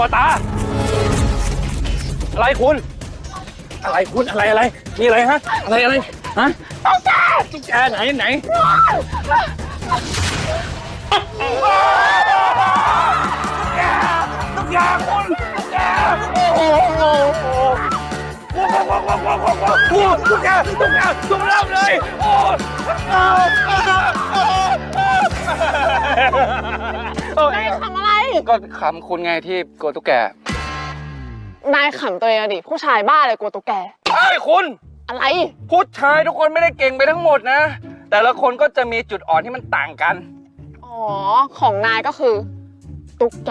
กว่าตา อะไรคุณ อะไรคุณอะไรอะไร มีอะไรฮะ อะไรอะไร ฮะตุ๊กแกตุ๊กแกไหนไหนตุ๊กแกคุณตุ๊กแกโอ้โหว้าวว้าวว้าวว้าวว้าวว้าวตุ๊กแกตุ๊กแกตุ๊กเริ่มเลย โอ้โอ้ ก็ขำคุณไงที่กลัวตุ๊กแกนายขำตัวเองอะดิผู้ชายบ้าเลยกลัวตุ๊กแก ไอ้ยคุณอะไร ผู้ชายทุกคนไม่ได้เก่งไปทั้งหมดนะ แต่ละคนก็จะมีจุดอ่อนที่มันต่างกัน อ๋อ ของนายก็คือ ตุ๊กแก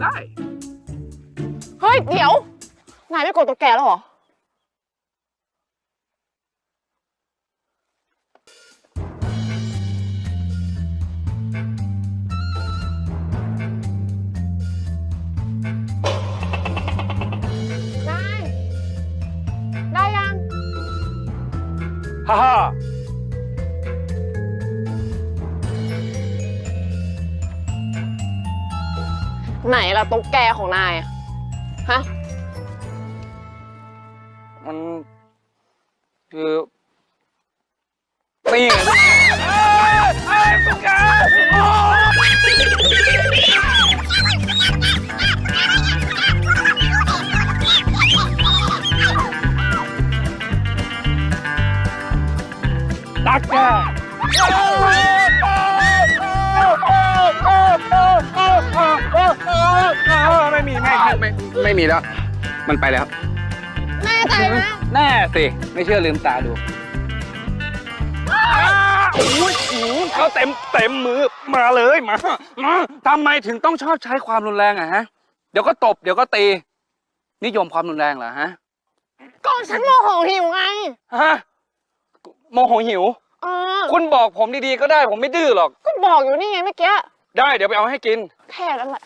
ได้ เฮ้ย เดี๋ยว นายไม่กลัวตุ๊กแกแล้วเหรอ ฮ่าฮ่าไหนล่ะตุ๊กแกของนายอะฮะ มันคือ ตักแกไม่มีไม่ไม่ไม่มีแล้ว มันไปแล้ว แน่ใจไหมแน่สิ ไม่เชื่อลืมตาดูอุ้ยหูเขาเต็มเต็มมือมาเลยมามาทำไมถึงต้องชอบใช้ความรุนแรงอะฮะ เดี๋ยวก็ตบ เดี๋ยวก็ตี นิยมความรุนแรงเหรอฮะ ก็ฉันโมโหหิวไงฮะ โมโหหิว เออคุณบอกผมดีๆก็ได้ผมไม่ดื้อหรอก ก็บอกอยู่นี่ไงเมื่อกี้ ได้เดี๋ยวไปเอาให้กิน แค่นั้นแหละ